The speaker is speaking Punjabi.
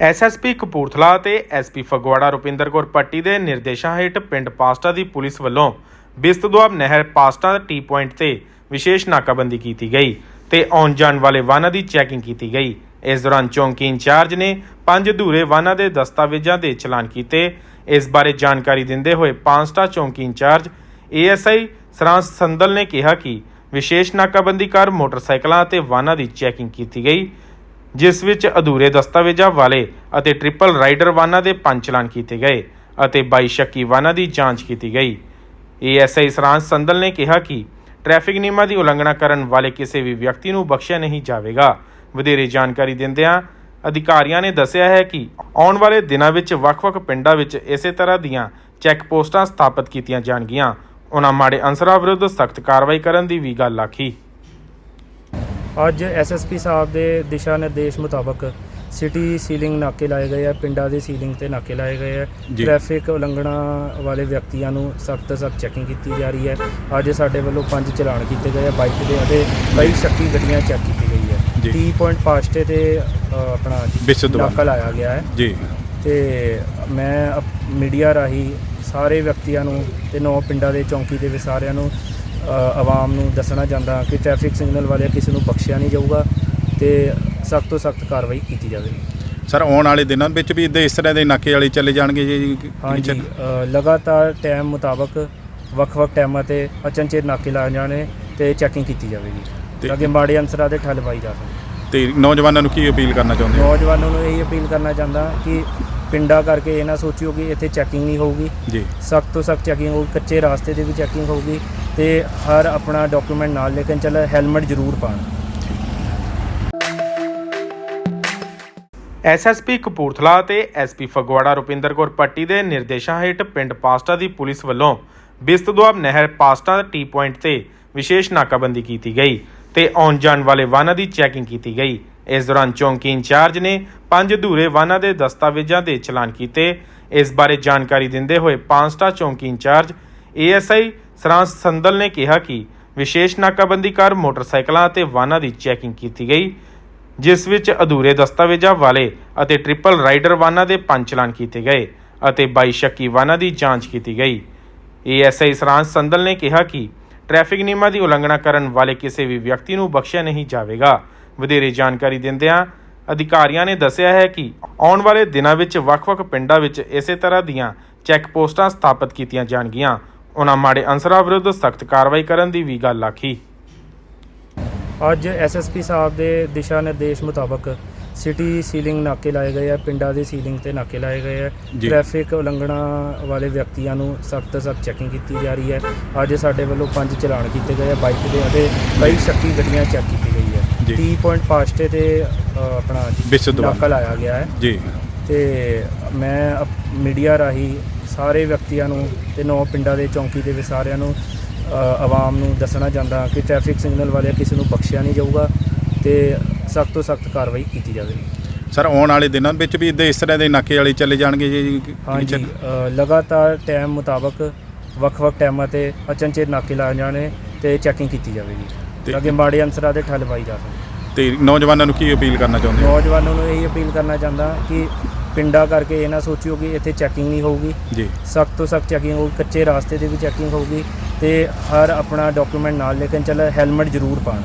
ਐਸਐਸਪੀ ਕਪੂਰਥਲਾ ਤੇ ਐਸਪੀ ਫਗਵਾੜਾ ਰੁਪਿੰਦਰ ਕੌਰ ਪੱਟੀ ਦੇ ਨਿਰਦੇਸ਼ਾਂ ਹੇਠ ਪਿੰਡ ਪਾਸਟਾ ਦੀ ਪੁਲਿਸ ਵੱਲੋਂ ਬਿਸਤਦੁਆਬ ਨਹਿਰ ਪਾਸਟਾ ਟੀ ਪੁਆਇੰਟ ਤੇ ਵਿਸ਼ੇਸ਼ ਨਾਕਾਬੰਦੀ ਕੀਤੀ ਗਈ ਤੇ ਆਉਣ ਜਾਣ ਵਾਲੇ ਵਾਹਨਾਂ ਦੀ ਚੈਕਿੰਗ ਕੀਤੀ ਗਈ। ਇਸ ਦੌਰਾਨ ਚੌਂਕੀ ਇੰਚਾਰਜ ਨੇ ਪੰਜ ਅਧੂਰੇ ਵਾਹਨਾਂ ਦੇ ਦਸਤਾਵੇਜ਼ਾਂ ਦੇ ਚਲਾਨ ਕੀਤੇ। ਇਸ ਬਾਰੇ ਜਾਣਕਾਰੀ ਦਿੰਦੇ ਹੋਏ ਪਾਸਟਾ ਚੌਂਕੀ ਇੰਚਾਰਜ ਏਐਸਆਈ ਸਰਾਂਸ ਸੰਦਲ ਨੇ ਕਿਹਾ ਕਿ ਵਿਸ਼ੇਸ਼ ਨਾਕਾਬੰਦੀ ਕਰ ਮੋਟਰਸਾਈਕਲਾਂ ਅਤੇ ਵਾਹਨਾਂ ਦੀ ਚੈਕਿੰਗ ਕੀਤੀ ਗਈ। ਜਿਸ ਵਿੱਚ ਅਧੂਰੇ ਦਸਤਾਵੇਜ਼ਾਂ ਵਾਲੇ ਅਤੇ ਟ੍ਰਿਪਲ ਰਾਈਡਰ ਵਾਹਨਾਂ ਦੇ ਪੰਜ ਚਲਾਨ ਕੀਤੇ ਗਏ ਅਤੇ 22 ਸ਼ੱਕੀ ਵਾਹਨਾਂ ਦੀ ਜਾਂਚ ਕੀਤੀ ਗਈ। ਏਐਸਆਈ ਸਰਾਂਸ ਸੰਦਲ ਨੇ ਕਿਹਾ ਕਿ ਟ੍ਰੈਫਿਕ ਨਿਯਮਾਂ ਦੀ ਉਲੰਘਣਾ ਕਰਨ ਵਾਲੇ ਕਿਸੇ ਵੀ ਵਿਅਕਤੀ ਨੂੰ ਬਖਸ਼ਿਆ ਨਹੀਂ ਜਾਵੇਗਾ। ਵਧੇਰੇ ਜਾਣਕਾਰੀ ਦਿੰਦਿਆਂ ਅਧਿਕਾਰੀਆਂ ਨੇ ਦੱਸਿਆ ਹੈ ਕਿ ਆਉਣ ਵਾਲੇ ਦਿਨਾਂ ਵਿੱਚ ਵੱਖ-ਵੱਖ ਪਿੰਡਾਂ ਵਿੱਚ ਇਸੇ ਤਰ੍ਹਾਂ ਦੀਆਂ ਚੈੱਕ ਪੋਸਟਾਂ ਸਥਾਪਿਤ ਕੀਤੀਆਂ ਜਾਣਗੀਆਂ। ਉਹਨਾਂ ਮਾੜੇ ਅਨਸਰਾਂ ਵਿਰੁੱਧ ਸਖਤ ਕਾਰਵਾਈ ਕਰਨ ਦੀ ਵੀ ਗੱਲ ਆਖੀ। ਅੱਜ ਐਸਐਸਪੀ ਸਾਹਿਬ ਦੇ ਦਿਸ਼ਾ ਨਿਰਦੇਸ਼ ਮੁਤਾਬਕ ਸਿਟੀ ਸੀਲਿੰਗ ਨਾਕੇ ਲਾਏ ਗਏ ਆ ਪਿੰਡਾਂ ਦੇ ਸੀਲਿੰਗ ਤੇ ਨਾਕੇ ਲਾਏ ਗਏ ਆ ਜੀ। ਟ੍ਰੈਫਿਕ ਉਲੰਘਣਾ ਵਾਲੇ ਵਿਅਕਤੀਆਂ ਨੂੰ ਸਖਤ ਸਖਤ ਚੈਕਿੰਗ ਕੀਤੀ ਜਾ ਰਹੀ ਹੈ ਅੱਜ ਸਾਡੇ ਵੱਲੋਂ ਪੰਜ ਚਲਾਨ ਕੀਤੇ ਗਏ ਆ ਬਾਈਕ ਦੇ ਅਤੇ ਕਈ ਸ਼ੱਕੀ ਗੱਡੀਆਂ ਚੈੱਕ ਕੀਤੀ ਗਈ ਹੈ ਜੀ। ਟੀ ਪੁਆਇੰਟ ਪਾਸਟੇ ਤੇ ਅ, ਆਪਣਾ ਬਿਸਤਦੁਆਬ। ਨਾਕਾ ਲਾਇਆ ਗਿਆ ਹੈ ਜੀ ਤੇ ਮੈਂ ਮੀਡੀਆ ਰਾਹੀਂ ਸਾਰੇ ਵਿਅਕਤੀਆਂ ਨੂੰ ਤੇ ਨੌ ਪਿੰਡਾਂ ਦੇ ਚੌਂਕੀ ਦੇ ਵੀ ਸਾਰਿਆਂ ਨੂੰ ਆਵਾਮ ਨੂੰ ਦੱਸਣਾ ਚਾਹੁੰਦਾ ਕਿ ਟ੍ਰੈਫਿਕ ਸਿਗਨਲ ਵਾਲੇ ਕਿਸੇ ਨੂੰ ਬਖਸ਼ਿਆ ਨਹੀਂ ਜਾਊਗਾ ਤੇ ਸਖਤ ਤੋਂ ਸਖਤ ਕਾਰਵਾਈ ਕੀਤੀ ਜਾਵੇਗੀ ਸਰ ਆਉਣ ਵਾਲੇ ਦਿਨਾਂ ਵਿੱਚ ਵੀ ਇਦਾਂ ਇਸ ਤਰ੍ਹਾਂ ਦੇ ਨਾਕੇ ਵਾਲੇ ਚੱਲੇ ਜਾਣਗੇ ਜੀ? ਹਾਂਜੀ ਅ, ਲਗਾਤਾਰ ਟਾਈਮ ਮੁਤਾਬਕ ਵੱਖ-ਵੱਖ ਟਾਈਮਾਂ ਤੇ ਅਚਨਚੇਤ ਨਾਕੇ ਲਾਏ ਜਾਣੇ ਤੇ ਚੈਕਿੰਗ ਕੀਤੀ ਜਾਵੇਗੀ ਤੇ- ਤਾਂ ਕਿ ਮਾੜੇ ਅਨਸਰਾਂ ਦੇ ਠੱਲ ਪਾਈ ਜਾ ਸਕੇ। ਤੇ ਨੌਜਵਾਨਾਂ ਨੂੰ ਕੀ ਅਪੀਲ ਕਰਨਾ ਚਾਹੁੰਦੇ ਹੋ? ਨੌਜਵਾਨਾਂ ਨੂੰ ਇਹ ਅਪੀਲ ਕਰਨਾ ਚਾਹੁੰਦਾ ਕਿ ਪਿੰਡਾਂ ਕਰਕੇ ਇਹ ਨਾ ਸੋਚਿਓ ਕਿ ਇੱਥੇ ਚੈਕਿੰਗ ਨਹੀਂ ਹੋਊਗੀ। ਜੀ। ਸਖਤ ਤੋਂ ਸਖਤ ਚੈਕਿੰਗ ਹੋਊਗੀ ਕੱਚੇ ਰਾਸਤੇ ਦੀ ਵੀ ਚੈਕਿੰਗ ਹੋਊਗੀ। ਤੇ ਹਰ ਆਪਣਾ ਡਾਕੂਮੈਂਟ ਨਾਲ ਲੈ ਕੇ ਚੱਲ ਹੈਲਮਟ ਜ਼ਰੂਰ ਪਾਉਣ। ਐਸਐਸਪੀ ਕਪੂਰਥਲਾ ਤੇ ਐਸਪੀ ਫਗਵਾੜਾ ਰੁਪਿੰਦਰ ਕੌਰ ਪੱਟੀ ਦੇ ਨਿਰਦੇਸ਼ਾਂ ਹੇਠ ਪਿੰਡ ਪਾਸਟਾ ਦੀ ਪੁਲਿਸ ਵੱਲੋਂ ਬਿਸਤਦੁਆਬ ਨਹਿਰ ਪਾਸਟਾ ਟੀ ਪੁਆਇੰਟ ਤੇ ਵਿਸ਼ੇਸ਼ ਨਾਕਾਬੰਦੀ ਕੀਤੀ ਗਈ ਤੇ ਆਉਣ ਜਾਣ ਵਾਲੇ ਵਾਹਨਾਂ ਦੀ ਚੈਕਿੰਗ ਕੀਤੀ ਗਈ। ਇਸ ਦੌਰਾਨ ਚੌਂਕੀ ਇੰਚਾਰਜ ਨੇ ਪੰਜ ਅਧੂਰੇ ਵਾਹਨਾਂ ਦੇ ਦਸਤਾਵੇਜ਼ਾਂ ਦੇ ਚਲਾਨ ਕੀਤੇ। ਇਸ ਬਾਰੇ ਜਾਣਕਾਰੀ ਦਿੰਦੇ ਹੋਏ ਪਾਂਸਟਾ ਚੌਂਕੀ ਇੰਚਾਰਜ ਏਐਸਆਈ ਸਰਾਂਸ ਸੰਦਲ ਨੇ ਕਿਹਾ ਕਿ ਵਿਸ਼ੇਸ਼ ਨਾਕਾਬੰਦੀ ਕਰ ਮੋਟਰਸਾਈਕਲਾਂ ਅਤੇ ਵਾਹਨਾਂ ਦੀ ਚੈਕਿੰਗ ਕੀਤੀ ਗਈ, ਜਿਸ ਵਿੱਚ ਅਧੂਰੇ ਦਸਤਾਵੇਜ਼ਾਂ ਵਾਲੇ ਅਤੇ ਟ੍ਰਿਪਲ ਰਾਈਡਰ ਵਾਹਨਾਂ ਦੇ ਪੰਜ ਚਲਾਨ ਕੀਤੇ ਗਏ ਅਤੇ 22 ਸ਼ੱਕੀ ਵਾਹਨਾਂ ਦੀ ਜਾਂਚ ਕੀਤੀ ਗਈ। ਏਐਸਆਈ ਸਰਾਂਸ ਸੰਦਲ ਨੇ ਕਿਹਾ ਕਿ ਟ੍ਰੈਫਿਕ ਨਿਯਮਾਂ ਦੀ ਉਲੰਘਣਾ ਕਰਨ ਵਾਲੇ ਕਿਸੇ ਵੀ ਵਿਅਕਤੀ ਨੂੰ ਬਖਸ਼ਿਆ ਨਹੀਂ ਜਾਵੇਗਾ। ਵਧੇਰੇ ਜਾਣਕਾਰੀ ਦਿੰਦਿਆਂ ਅਧਿਕਾਰੀਆਂ ਨੇ ਦੱਸਿਆ ਹੈ ਕਿ ਆਉਣ ਵਾਲੇ ਦਿਨਾਂ ਵਿੱਚ ਵੱਖ-ਵੱਖ ਪਿੰਡਾਂ ਵਿੱਚ ਇਸੇ ਤਰ੍ਹਾਂ ਦੀਆਂ ਚੈੱਕ ਪੋਸਟਾਂ ਸਥਾਪਿਤ ਕੀਤੀਆਂ ਜਾਣਗੀਆਂ। ਉਹਨਾਂ ਮਾੜੇ ਅਨਸਰਾਂ ਵਿਰੁੱਧ ਸਖਤ ਕਾਰਵਾਈ ਕਰਨ ਦੀ ਵੀ ਗੱਲ ਆਖੀ। ਅੱਜ ਐਸਐਸਪੀ ਸਾਹਿਬ ਦੇ ਦਿਸ਼ਾ ਨਿਰਦੇਸ਼ ਮੁਤਾਬਕ ਸਿਟੀ ਸੀਲਿੰਗ ਨਾਕੇ ਲਾਏ ਗਏ ਆ ਪਿੰਡਾਂ ਦੇ ਸੀਲਿੰਗ ਤੇ ਨਾਕੇ ਲਾਏ ਗਏ ਆ। ਜੀ। ਟ੍ਰੈਫਿਕ ਉਲੰਘਣਾ ਵਾਲੇ ਵਿਅਕਤੀਆਂ ਨੂੰ ਸਖਤ ਸਖਤ ਚੈਕਿੰਗ ਕੀਤੀ ਜਾ ਰਹੀ ਹੈ। ਅੱਜ ਸਾਡੇ ਵੱਲੋਂ ਪੰਜ ਚਲਾਨ ਕੀਤੇ ਗਏ ਆ ਬਾਈਕ ਦੇ ਅਤੇ ਕਈ ਸ਼ੱਕੀ ਗੱਡੀਆਂ ਚੈੱਕ ਕੀਤੀ ਗਈ ਹੈ। ਜੀ। ਟੀ ਪੁਆਇੰਟ ਪਾਸਟੇ ਤੇ ਅ, ਆਪਣਾ ਬਿਸਤਦੁਆਬ। ਨਾਕਾ ਲਾਇਆ ਗਿਆ ਹੈ। ਜੀ। ਤੇ ਮੈਂ ਮੀਡੀਆ ਰਾਹੀਂ ਸਾਰੇ ਵਿਅਕਤੀਆਂ ਨੂੰ ਤੇ ਨੌ ਪਿੰਡਾਂ ਦੇ ਚੌਂਕੀ ਦੇ ਵੀ ਸਾਰਿਆਂ ਨੂੰ ਆਵਾਮ ਨੂੰ ਦੱਸਣਾ ਚਾਹੁੰਦਾ ਕਿ ਟ੍ਰੈਫਿਕ ਸਿਗਨਲ ਵਾਲੇ ਕਿਸੇ ਨੂੰ ਬਖਸ਼ਿਆ ਨਹੀਂ ਜਾਊਗਾ ਤੇ ਸਖਤ ਤੋਂ ਸਖਤ ਕਾਰਵਾਈ ਕੀਤੀ ਜਾਵੇਗੀ ਸਰ ਆਉਣ ਵਾਲੇ ਦਿਨਾਂ ਵਿੱਚ ਵੀ ਇਦਾਂ ਇਸ ਤਰ੍ਹਾਂ ਦੇ ਨਾਕੇ ਵਾਲੇ ਚੱਲੇ ਜਾਣਗੇ ਜੀ? ਹਾਂਜੀ ਲਗਾਤਾਰ ਟਾਈਮ ਮੁਤਾਬਕ ਵੱਖ-ਵੱਖ ਟਾਈਮਾਂ ਤੇ ਅਚਨਚੇਤ ਨਾਕੇ ਲਾਏ ਜਾਣੇ ਤੇ ਚੈਕਿੰਗ ਕੀਤੀ ਜਾਵੇਗੀ ਤੇ- ਕਿ ਮਾੜੇ ਅਨਸਰਾਂ ਦੇ ਠੱਲ ਪਾਈ ਜਾ ਸਕੇ। ਤੇ ਨੌਜਵਾਨਾਂ ਨੂੰ ਕੀ ਅਪੀਲ ਕਰਨਾ ਚਾਹੁੰਦੇ ਹੋ? ਨੌਜਵਾਨਾਂ ਨੂੰ ਇਹ ਅਪੀਲ ਕਰਨਾ ਚਾਹੁੰਦਾ ਕਿ ਪਿੰਡਾਂ ਕਰਕੇ ਇਹ ਨਾ ਸੋਚਿਓ ਕਿ ਇੱਥੇ ਚੈਕਿੰਗ ਨਹੀਂ ਹੋਊਗੀ। ਜੀ। ਸਖਤ ਤੋਂ ਸਖਤ ਚੈਕਿੰਗ ਹੋਊਗੀ ਕੱਚੇ ਰਾਸਤੇ ਦੀ ਵੀ ਚੈਕਿੰਗ ਹੋਊਗੀ ਤੇ ਹਰ ਆਪਣਾ ਡਾਕੂਮੈਂਟ ਨਾਲ ਲੈ ਕੇ ਚੱਲ ਹੈਲਮਟ ਜ਼ਰੂਰ ਪਾਉਣ।